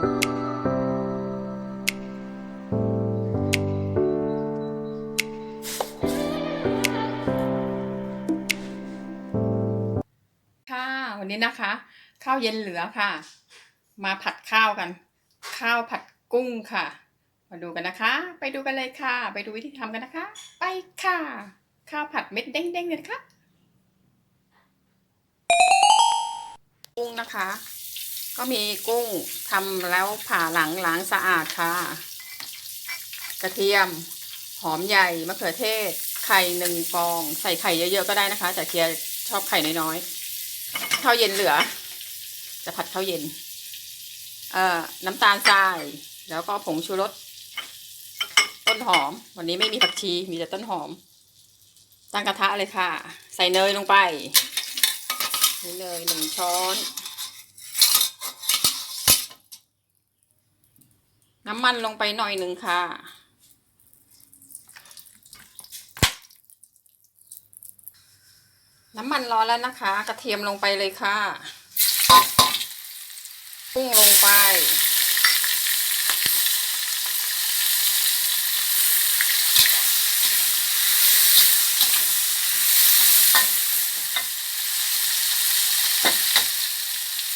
ค่ะวันนี้นะคะ ข้าวเย็นเหลือค่ะ มาผัดข้าวกัน ข้าวผัดกุ้งค่ะ มาดูกันนะคะ ไปดูกันเลยค่ะ ไปดูวิธีทำกันนะคะ ไปค่ะ ข้าวผัดเม็ดเด้งๆเลยนะคะกุ้งนะคะ ก็มีกุ้งทำแล้วผ่าหลังล้างสะอาดค่ะ กระเทียม หอมใหญ่มะเขือเทศ ไข่หนึ่งฟอง ใส่ไข่เยอะๆก็ได้นะคะ แต่เคียร์ชอบไข่น้อยๆข้าวเย็นเหลือ จะผัดข้าวเย็น เอ่อ น้ำตาลทราย แล้วก็ผงชูรส ต้นหอม วันนี้ไม่มีผักชี มีแต่ต้นหอม ตั้งกระทะเลยค่ะ ใส่เนยลงไปนี่เนยหนึ่งช้อน น้ำมันลงไปหน่อยหนึ่งค่ะ น้ำมันร้อนแล้วนะคะ กระเทียมลงไปเลยค่ะกุ้งลงไป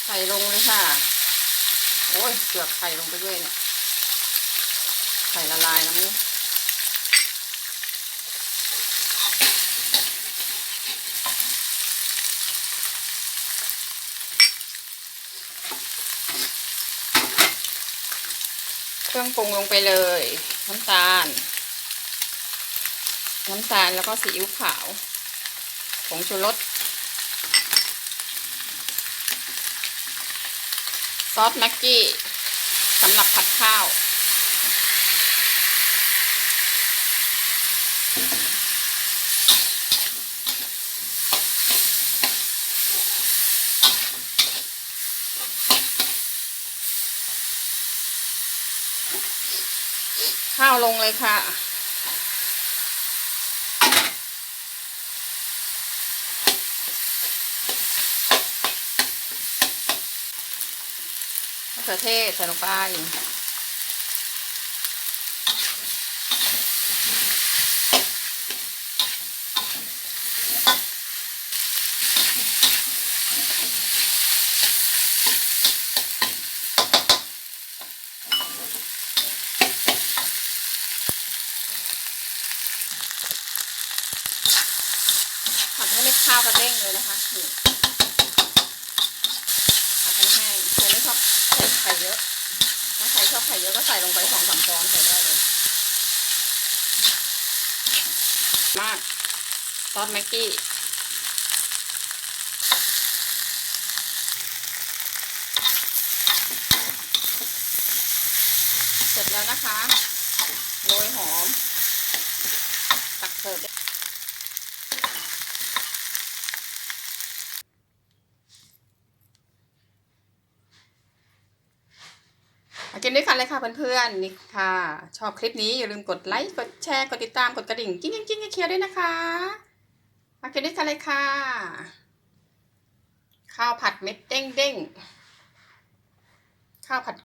ใส่ลงเลยค่ะ โอ้ยเกือไข่ลงไปด้วยเนี่ย ไข่ละลายแล้วมั้งเครื่องปรุงลงไปเลย น้ำตาล น้ำตาลแล้วก็ซีอิ๊วขาวผงชูรสซอสแม็กกี้สำหรับผัดข้าว ข้าวลงเลยค่ะ มะเขือเทศใส่ลงไป ผัดให้เม็ดข้าวกระเด้งเลยนะคะนี่ผัดให้แห้งเธอไม่ชอบใส่ไข่เยอะ ถ้าใครชอบไข่เยอะก็ใส่ลงไปสองสามฟองใส่ได้เลย มากซอสแม็กกี้เสร็จแล้วนะคะ โรยหอม ตักเสิร์ฟได้มา กินด้วยกันเลยค่ะเพื่อนๆนี่ค่ะ ชอบคลิปนี้อย่าลืมกดไลค์กดแชร์กดติดตามกดกระดิ่งกิ้งกิ้งกิ้งเคียร์ด้วยนะคะมากินด้วยกันเลยค่ะ ข้าวผัดเม็ดเด้งเด้งข้าวผัด